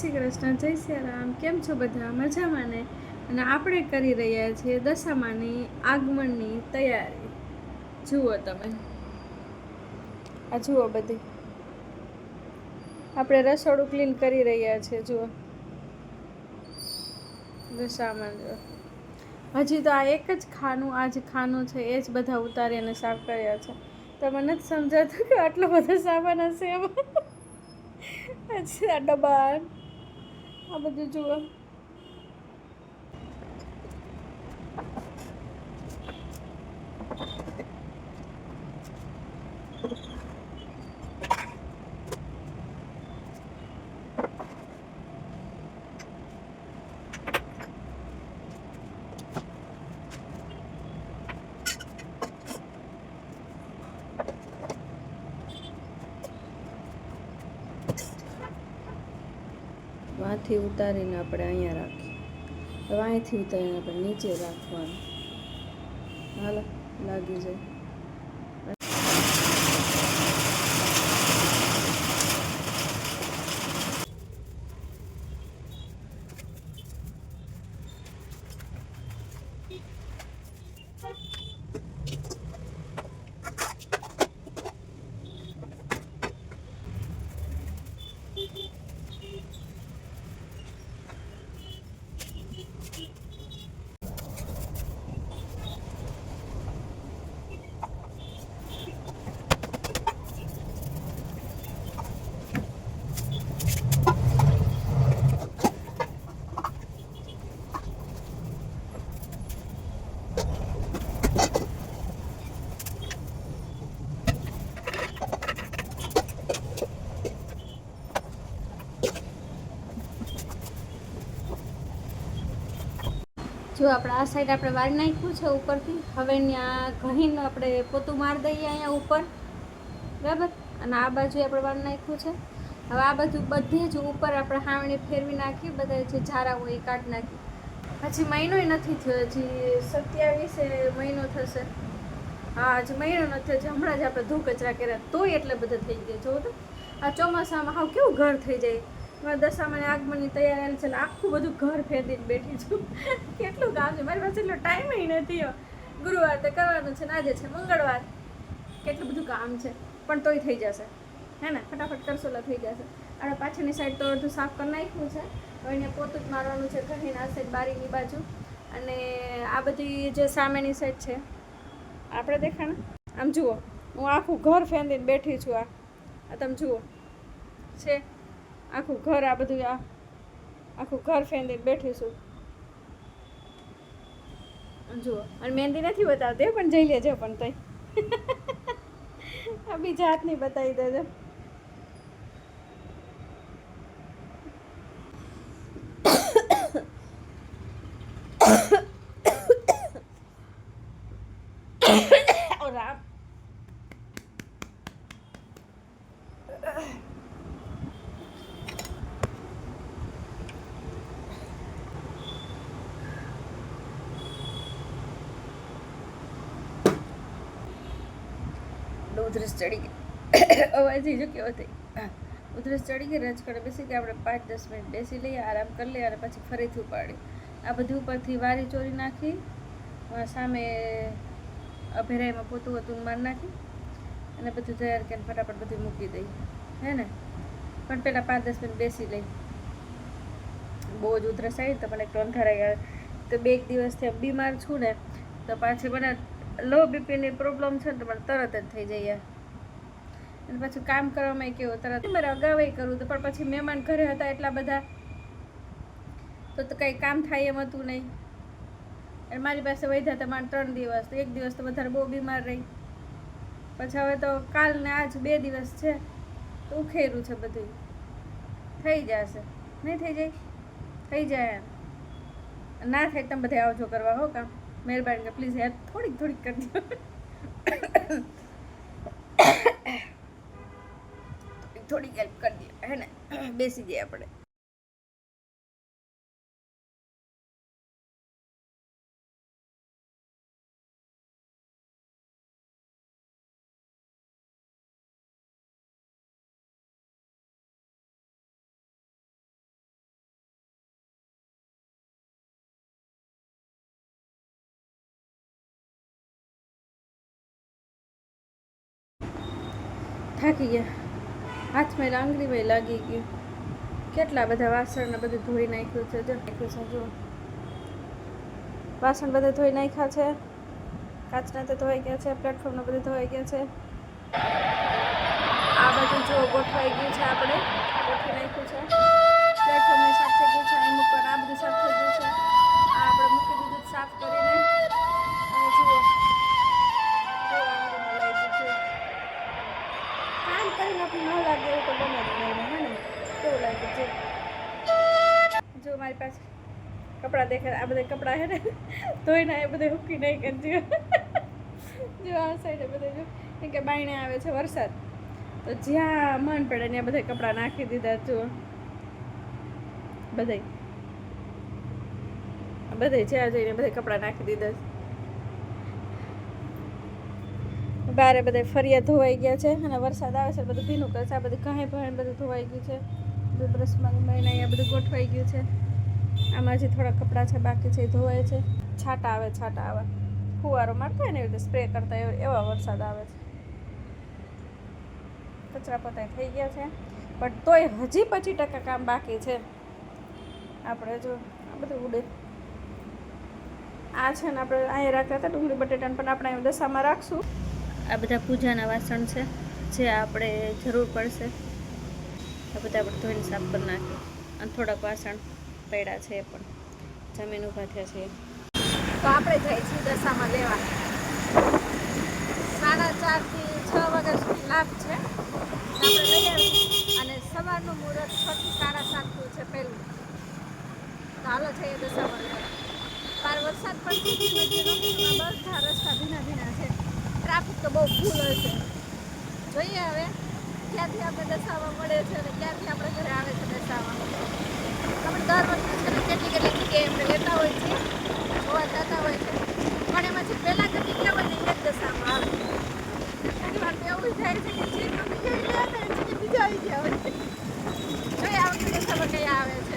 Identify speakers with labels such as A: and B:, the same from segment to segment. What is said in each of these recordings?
A: શ્રી કૃષ્ણ, જય શ્રી રામ. કેમ છો બધા? મજામાં ને? અને આપણે કરી રહ્યા છીએ દશામાની આગમનની તૈયારી. જુઓ તમે. આ જુઓ બધી. આપણે રસોડું ક્લીન કરી રહ્યા છીએ, જુઓ. દશામાં જુઓ. હજી તો આ એક જ ખાનું, આ જે ખાનું છે, એ જ બધા ઉતારી અને સાફ કર્યા છે. તમે નથી સમજાતું કે આટલો બધો સામાન હશે એમાં? ડબ્બા આ બધું જુઓ. વાંથી ઉતારીને આપણે અહીંયા રાખીએ. હવે અહીંથી ઉતારીને આપણે નીચે રાખવાનું. હાલો લાગી જાય. જો આપણે આ સાઈડ આપણે વાળ નાખ્યું છે ઉપરથી, હવે ત્યાં ઘણીને આપણે પોતું મારી દઈએ અહીંયા ઉપર. બરાબર? અને આ બાજુ આપણે વાળ નાખ્યું છે. હવે આ બધું બધે જ ઉપર આપણે હાવણી ફેરવી નાખી, બધા જે ઝારા હોય એ કાઢી નાખી. હજી મહિનોય નથી થયો, હજી સત્યાવીસે મહિનો થશે. હા, હજી મહિનો નથી થયો હમણાં જ આપણે ધૂ કચરા કર્યા, તોય એટલે બધા થઈ ગયા જો તો. આ ચોમાસામાં હાવ કેવું ઘર થઈ જાય. મારા દશામાને આગમનની તૈયારી છે, એટલે આખું બધું ઘર ફેરવીને બેઠી છું. કેટલું કામ છે? મારી પાસે એટલો ટાઈમ નથી ગુરુવાર તો કરવાનું છે ને, આજે છે મંગળવાર. કેટલું બધું કામ છે, પણ તોય થઈ જશે. હે ને? ફટાફટ કરશો થઈ જશે. અને પાછળની સાઈડ તો અડધું સાફ કરી નાખ્યું છે. હવે એને પોતું જ મારવાનું છે ઘરની આ સાઈડ બારીની બાજુ. અને આ બધી જે સામેની સાઈડ છે, આપણે દેખાણ? આમ જુઓ, હું આખું ઘર ફેંદીને બેઠી છું આ તમે જુઓ. છે. આખું ઘર આ બધું આ આખું ઘર ફેંદીને બેઠીશું જુઓ અને મહેંદી નથી બતાવતી એ પણ જઈ લેજો પણ તઈ આ બીજા હાથની બતાવી દેજો ઓ રામ ઉધરસ ચડી ગઈ. અવાજ જો કેવો થઈ ઉધરસ ચડી ગઈ રજકડે બેસી કે આપણે પાંચ દસ મિનિટ બેસી લઈએ, આરામ કરી લઈએ અને પછી ફરીથી ઉપાડી આ બધું ઉપરથી વારી ચોરી નાખી સામે અભેરાઈમાં પોતું હતું માર નાખી, અને બધું તૈયાર કરીને ફટાફટ બધું મૂકી દઈ. હે ને? પણ પહેલાં પાંચ દસ મિનિટ બેસી લઈ. બહુ જ ઉધરસ આવી તો મને ટોન ઠરાઈ તો બે એક દિવસથી બીમાર છું ને, તો પાછી મને લો બીપીની પ્રોબ્લેમ છે ને તો મને તરત જ થઈ જાય અને પાછું કામ કરવામાં કેવું, તરત મારે અગાઉ કરું તો પણ પછી મહેમાન ઘરે હતા એટલા બધા, તો તો કંઈ કામ થાય એમ હતું નહીં. અને મારી પાસે વધ્યા હતા મારે ત્રણ દિવસ, તો એક દિવસ તો વધારે બહુ બીમાર રહી. પછી હવે તો કાલ ને આજ બે દિવસ છે, તો ઉખેરું છે બધું થઈ જશે. નહીં થઈ જાય? થઈ જાય ના થાય તમે બધા આવજો કરવા, હો કામ. મહેરબાની પ્લીઝ હેલ્પ થોડીક થોડીક કરજો થોડીક હેલ્પ કરી દે, હે ને? બેસી જઈએ આપણે. થાકી ગયા. હાથમાં આંગળીમાં લાગી ગયું કેટલા બધા વાસણને બધું ધોઈ નાખ્યું છે. જો, નાખ્યું છે, જો. વાસણ બધા ધોઈ નાખ્યા છે. કાચના તો ધોઈ ગયા છે પ્લેટફોર્મના બધું ધોઈ ગયા છે. આ બધું જો ગોઠવાઈ ગયું છે આપણે. આ બધા કપડાં હે ને, ધોઈને એ બધા હૂકી નહીં કરજો. જો આ સાઈડે બધા જો. કેમ કે બાયણે આવે છે વરસાદ. તો જ્યાં મન પડે ત્યાં બધા કપડાં નાખી દીધા જુઓ બધા બધે જ્યાં જઈને બધા કપડાં નાખી દીધા બારે બધા ફરિયા ધોવાઈ ગયા છે અને વરસાદ આવે છે બધું ભીનું કરશે. આ બધું કાંઈ પણ બધું ધોવાઈ ગયું છે. બધું બ્રશમાં મહિને અહીંયા બધું ગોઠવાઈ ગયું છે. આમાં જે થોડા કપડાં છે, બાકી છે, એ ધોવાય છે. છાંટા આવે છાંટા આવે. ફુવારો મારતા હોય ને એવી રીતે સ્પ્રે કરતા એવા વરસાદ આવે છે. કચરા પતાય થઈ ગયા છે. પણ તોય હજી પચીસ ટકા કામ બાકી છે. આપણે જો આ બધું ઉડે. આ છે ને આપણે અહીંયા રાખતા હતા ડુંગળી બટેટાને, પણ આપણે અહીં દશામાં રાખશું. આ બધા પૂજાના વાસણ છે, જે આપણે જરૂર પડશે. આ બધા આપણે ધોઈને સાફ કરી નાખીએ. અને થોડાક વાસણ. પડ્યા છે પણ જમીન ઊભા થયા છે. તો આપણે જઈએ છીએ દશામાં લેવા. સાડા ચારથી છ વાગ્યા સુધી લાભ છે. આપણે લઈ અને સવારનું મુહૂર્ત છ થી સાડા સાતનું છે પહેલું. તો હાલો જઈએ દશામાં લેવા. બાર વરસાદ નદીનો બધા રસ્તા ભીના ભીના છે. ટ્રાફિક તો બહુ ફૂલ છે. જોઈએ હવે, ક્યાંથી આપણે દશામાં મળે છે અને ક્યાંથી આપણે ઘરે આવે છે દશામાં. દર વખતે કેટલી કેટલી જગ્યાએ એમને લેતા હોય છે, જોવા જતા હોય છે. પણ એમાંથી પહેલાં ગતિ ક્યાં હોય ને એ જ દશામાં આવે. ઘણી વાર તો એવું થાય છે કે જે ગમે ત્યાં ગયા હતા છે કે બીજા આવી ગયા હોય. જોઈએ આ વખતે દશામાં કઈ આવે છે?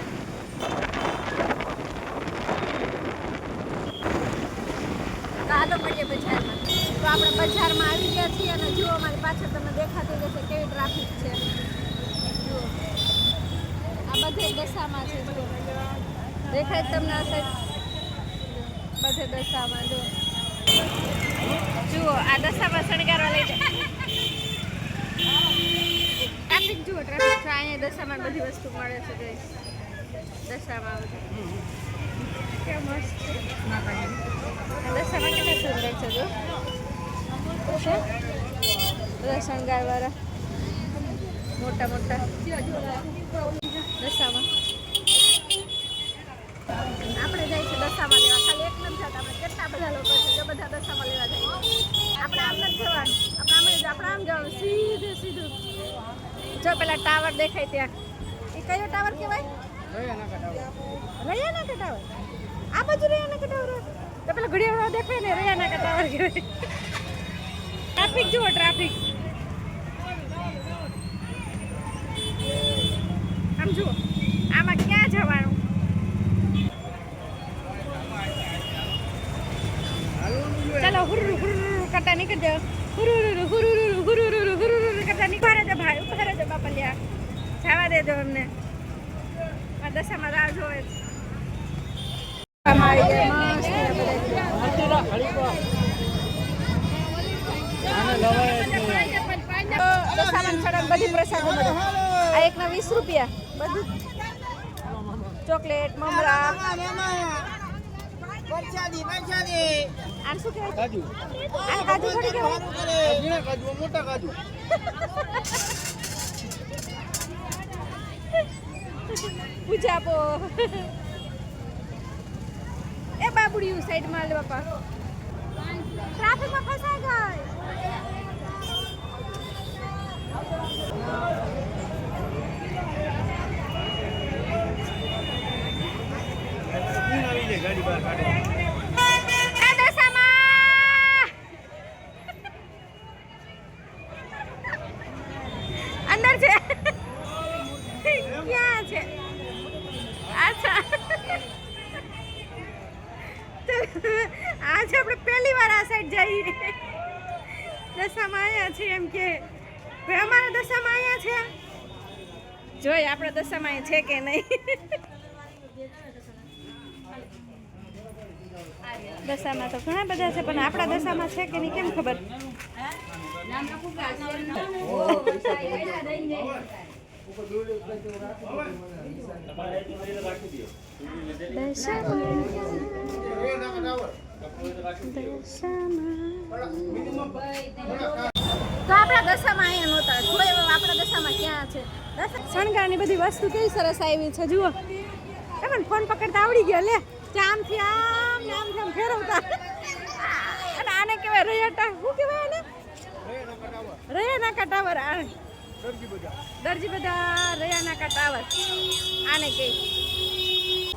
A: તો મળીએ બજારમાં. તો આપણે બજારમાં આવી ગયા છીએ અને જુઓ અમારી પાછળ તમને દેખાતું જશે કેવી ટ્રાફિક છે. આ બધે દશામાં છે જુઓ દેખાય તમને આ સાઈડ બધે દશામાં જો. જુઓ, આ દશામાં શણગારવા લઈ જાય. જુઓ છે અહીંયા દશામાં બધી વસ્તુ મળે છે. દશામાં દશામાં કેટલા સુંદર છે જો? બધા મોટા મોટા દશામાં. આપણે જાય છે દસામાં લેવા. ખાલી એક નથી થતા. આપણે કેટલા બધા લોકો છે જો બધા દસામાં લેવા જાય આપણે આમ નથી જવાનું. આપણે આમ જ આપણે આમ જવાનું. સીધું સીધું. જો પેલા ટાવર દેખાય ત્યાં. એ કયો ટાવર કહેવાય? રૈયાના કે ટાવર. આ બાજુ રૈયાના કે ટાવર તો પેલા ઘડિયાળો દેખાય ને રૈયાના ટાવર કહેવાય. ટ્રાફિક જુઓ ટ્રાફિક આમ જુઓ આમાં ક્યાં જવાનું? ચાલો હુરુ હુરુ કરતા નીકળી જાઓ. હુરુ હુરુ હુરુ હુરુ હુરુ કરતા નીકળે છે ભાઈ ઊભા છે બાપા લ્યા જવા દેજો અમને. આ દશામાં રાહ જોવે છે. બધા. પ્રસાદો આ એકના વીસ રૂપિયા. બધું ચોકલેટ મમરા.
B: મોટા કાજુ
A: પૂજા આપો એ બાબુડિયું સાઈડમાં લે બાપા. ટ્રાફિકમાં ફસાઈ ગઈ
B: આવી જાય ગાડી બહાર કાઢે
A: એ દશામાં અંદર છે ક્યાં છે અચ્છા આજે આપણે પહેલી વાર આ સાઈડ જઈએ દશામાં આવ્યા છીએ એમ કે ભાઈ અમારા દશામાં આવ્યા છે? જોઈ આપણા દશામાં છે કે નહીં? દશામાં તો ઘણા બધા છે, પણ આપણા દશામાં છે કે નહીં? કેમ ખબર? તો આપણા દશામાં અહીંયા નહોતા. હવે આપણા દશામાં ક્યાં છે? શણગારની બધી વસ્તુ કેવી સરસ આવી છે, જુઓ. એ મને ફોન પકડતા આવડી ગયો, લે. આમથી આમ ને આમથી આમ ફેરવતા. અને આને કહેવાય રૈયાટા શું કહેવાય આને? રૈયાના ટાવર, આ. દરજી બધા રૈયાના ટાવર. આને કહે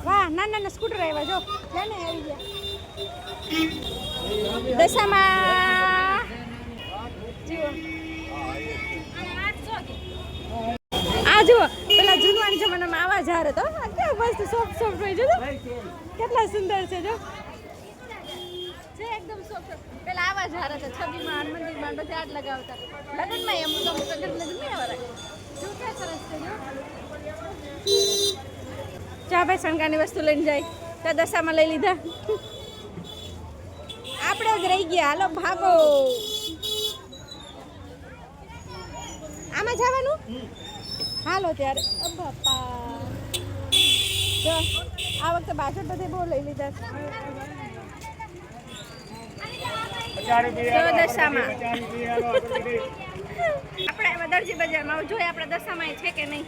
A: વાહ, નાના નાના સ્કૂટર આવ્યા, જો. ક્યાં આવી ગયા. દશામાં જુઓ આ જુઓ પેલા જૂનવાણી જમાનામાં આવા જાર હતો. કેવું મસ્ત સોફ્ટ સોફ્ટ હોય જો. કેટલા સુંદર છે જો. છે એકદમ સોફ્ટ પેલા આવા ઝાડ હતા છબીમાં મંદિરમાં બધે આટ લગાવતા. લગ્નમાં એમ તો અમુક લગ્ન નહીં આવરા જો કે સરસ છે જો. ચા ભાઈ શણગાની વસ્તુ લઈને જાય. ત્યાં દશામાં લઈ લીધા. આપણે જ રહી ગયા. હાલો ભાગો. આમાં જવાનું? હાલો ત્યારે. બાપા. જો આ વખતે બાજુ બધે બહુ લઈ લીધા છે. દશામાં. આપણે દરજી બજારમાં. જોઈએ આપણે દશામાં છે કે નહીં.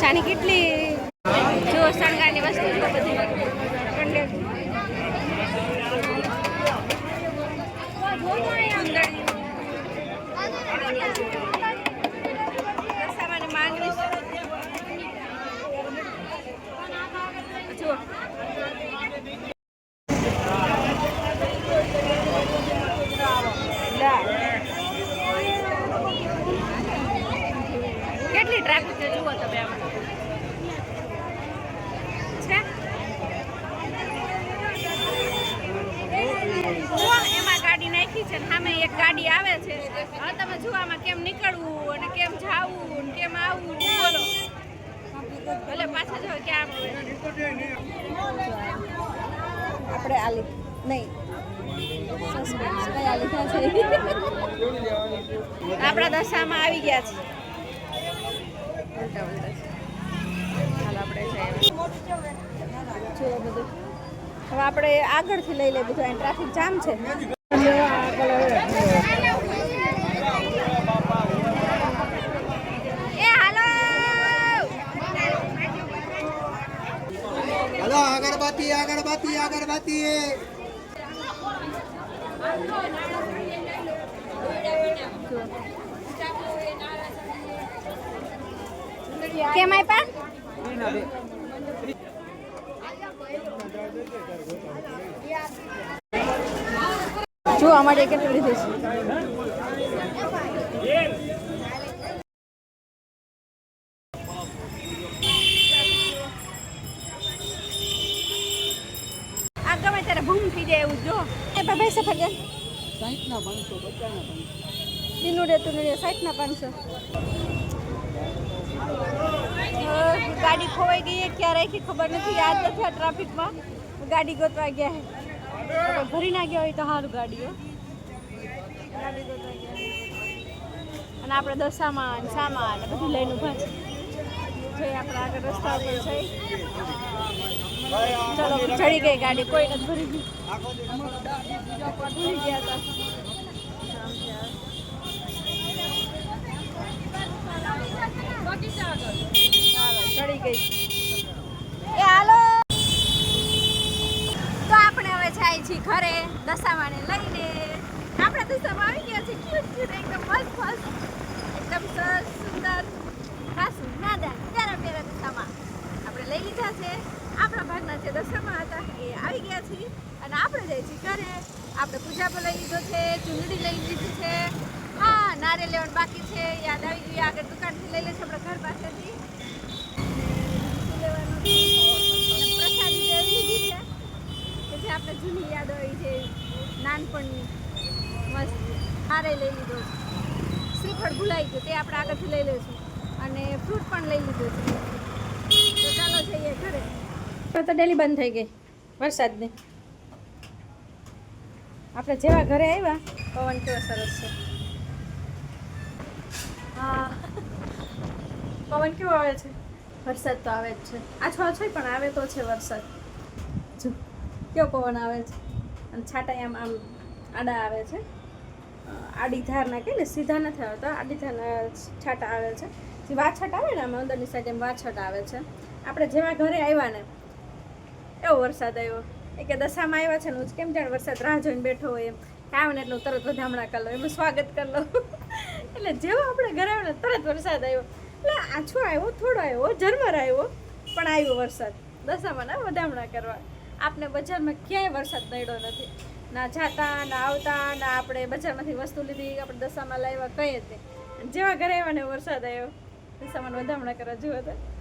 A: ચાની કેટલી જો શણગારની વસ્તુ જો બધી. કંડે દશામાની માંગણી જુઓ કેટલી ટ્રાફિક છે જુઓ તમે આમ છે જુઓ, એમાં ગાડી નાખી છે ને સામે એક ગાડી આવે છે. હવે તમે જોવામાં કેમ નીકળવું અને કેમ જાવું અને કેમ આવવું બોલો? ભલે પાછા જો ક્યાં આપણે નહીં. કયા લીધા છે? આપણા દશામાં આવી ગયા છે. ઉલટા ઉલટા છે. હાલ આપણે જઈએ. જુઓ બધું હવે આપણે આગળથી લઈ લે બધું ટ્રાફિક જામ છે એ હાલો
B: હલો અગરબત્તી અગરબત્તી
A: કેમ આપ્યા જો અમારે કેટલી લીધું છે. જો એ બાબા સફર ગયા તીનુડે તીનુડે સાઠ ના પાંચસો. ગાડી ખોવાઈ ગઈ ક્યાં રાખી ખબર નથી યાદ નથી આ ટ્રાફિકમાં. ગાડી ગોતવા ગયા ભરી ના ગયા હોય તો સારું ગાડીઓ ગાડી ગોતવા ગયા અને આપણે દશામાં ને સામાન ને બધું લઈને ઊભા છે. રસ્તા ઉપર છે. ચલો, ચડી ગઈ ગાડી, કોઈ નથી ભરી ગઈ. ભૂલી ગયા હતા. ચડી ગઈ. તો આપણે હવે જાય છીએ ઘરે દશામાને લઈને. આપણે દશામાં આવી ગયા છીએ. એકદમ મસ્ત મસ્ત. એકદમ સરસ. હિસાબ લઈ લીધો છે ચૂંદડી લઈ લીધી છે. હા, નારે લેવાનું બાકી છે, યાદ આવી ગયું, આગળ દુકાનથી લઈ લે છે આપણા ઘર પાસેથી. પ્રસાદી લેવી લીધી છે. કે જે આપણે જૂની યાદ આવી છે, નાનપણની. મસ્ત. હારે લઈ લીધો છે. શ્રીફળ ભૂલાઈ ગયું, તે આપણે આગળથી લઈ લઈશું. અને ફ્રૂટ પણ લઈ લીધો છે. તો ચાલો જઈએ ઘરે. તો ડેલી બંધ થઈ ગઈ, વરસાદની. આપણે જેવા ઘરે આવ્યા. પવન કેવો સરસ છે. હા. પવન કેવો આવે છે? વરસાદ તો આવે જ છે. આછો આછો પણ આવે તો છે વરસાદ. જો. કેવો પવન આવે છે? અને છાટા આમ આમ આડા આવે છે. આડી ધારના કે ને સીધા નથી આવતા. આડી ધારના છાટા આવે છે. જે વાછટ આવે ને આમ અંદરની સાઈડ એમ વાછટ આવે છે. આપણે જેવા ઘરે આવ્યા ને એવો વરસાદ આવ્યો. એ કે દશામાં આવ્યા છે ને હું કેમ જાણે વરસાદ રાહ જોઈને બેઠો હોય એમ. આવે ને એટલે તરત વધામણા કરી લઉં, એમનું સ્વાગત કરી લઉં. એટલે જેવો આપણે ઘરે આવ્યો ને તરત વરસાદ આવ્યો. એટલે આછો આવ્યો, થોડો આવ્યો, ઝરમર આવ્યો, પણ આવ્યો વરસાદ. દશામાં ના વધામણા કરવા. આપને બજારમાં ક્યાંય વરસાદ નડ્યો નથી. ના જાતા, ના આવતા, ના આપણે બજારમાંથી વસ્તુ લીધી આપણે દશામાં લાવ્યા કંઈ જ નહીં. જેવા ઘરે આવ્યા ને વરસાદ આવ્યો, દશામાં વધામણા કરવા જોયો તો.